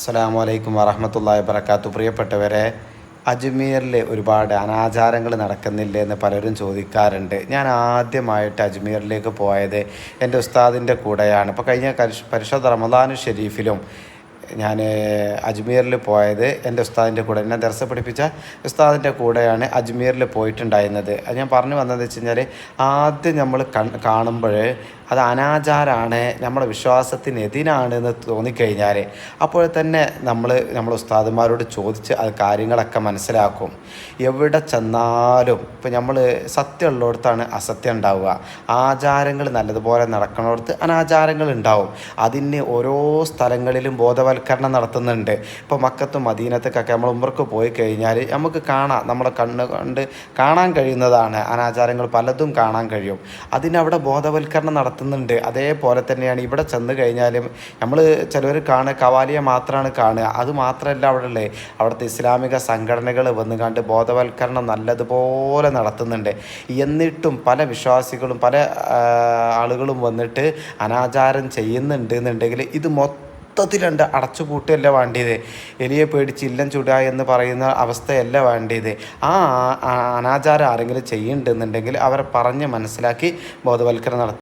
അസ്സാം വലൈക്കും വറഹമത്തല്ലാ വബർക്കാത്തു പ്രിയപ്പെട്ടവരെ അജ്മീറിൽ ഒരുപാട് അനാചാരങ്ങൾ നടക്കുന്നില്ലേ എന്ന് പലരും ചോദിക്കാറുണ്ട്. ഞാൻ ആദ്യമായിട്ട് അജ്മീറിലേക്ക് പോയത് എന്റെ ഉസ്താദിന്റെ കൂടെയാണ്. ഇപ്പോൾ കഴിഞ്ഞ പരിശുദ്ധ റമദാനു ഷെരീഫിലും ഞാൻ അജ്മീറിൽ പോയത് എന്റെ ഉസ്താദിന്റെ കൂടെ. എന്നെ ദർശ പഠിപ്പിച്ച ഉസ്താദിന്റെ കൂടെയാണ് അജ്മീറിൽ പോയിട്ടുണ്ടായിരുന്നത്. അത് ഞാൻ പറഞ്ഞു വന്നതെന്ന് വെച്ച് കഴിഞ്ഞാൽ ആദ്യം നമ്മൾ കാണുമ്പോൾ അത് അനാചാരമാണ് നമ്മുടെ വിശ്വാസത്തിനെതിരാണ് എന്ന് തോന്നിക്കഴിഞ്ഞാൽ അപ്പോൾ തന്നെ നമ്മൾ നമ്മുടെ ഉസ്താദന്മാരോട് ചോദിച്ച് അത് കാര്യങ്ങളൊക്കെ മനസ്സിലാക്കും. എവിടെ ചെന്നാലും ഇപ്പം നമ്മൾ സത്യമുള്ളിടത്താണ് അസത്യം ഉണ്ടാവുക. ആചാരങ്ങൾ നല്ലതുപോലെ നടക്കണോടത്ത് അനാചാരങ്ങൾ ഉണ്ടാവും. അതിന് ഓരോ സ്ഥലങ്ങളിലും ബോധവൽക്കരണം നടത്തുന്നുണ്ട്. ഇപ്പോൾ മക്കത്തും മദീനത്തേക്കൊക്കെ നമ്മൾ ഉമ്മർക്ക് പോയി കഴിഞ്ഞാൽ നമുക്ക് കാണാം നമ്മുടെ കണ്ണ് കണ്ട് കാണാൻ കഴിയുന്നതാണ്. അനാചാരങ്ങൾ പലതും കാണാൻ കഴിയും. അതിനവിടെ ബോധവൽക്കരണം നടത്തുന്നുണ്ട്. അതേപോലെ തന്നെയാണ് ഇവിടെ ചെന്ന് കഴിഞ്ഞാലും നമ്മൾ ചിലവർ കാണുക കവാലിയെ മാത്രമാണ് കാണുക. അത് മാത്രമല്ല അവിടെ ഉള്ളത് അവിടുത്തെ ഇസ്ലാമിക സംഘടനകൾ വന്ന് കണ്ട് ബോധവൽക്കരണം നല്ലതുപോലെ നടത്തുന്നുണ്ട്. എന്നിട്ടും പല വിശ്വാസികളും പല ആളുകളും വന്നിട്ട് അനാചാരം ചെയ്യുന്നുണ്ട് എന്നുണ്ടെങ്കിൽ ഇത് മൊത്തം മൊത്തത്തിലുണ്ട് അടച്ചുപൂട്ടുകയല്ല വേണ്ടിയത്. എലിയെ പേടിച്ച് ഇല്ലം ചുടുക എന്ന് പറയുന്ന അവസ്ഥയല്ല വേണ്ടിയത്. ആ ആ- അനാചാരം ആരെങ്കിലും ചെയ്യുന്നുണ്ടെന്നുണ്ടെങ്കിൽ അവരെ പറഞ്ഞ് മനസ്സിലാക്കി ബോധവൽക്കരണം നടത്തും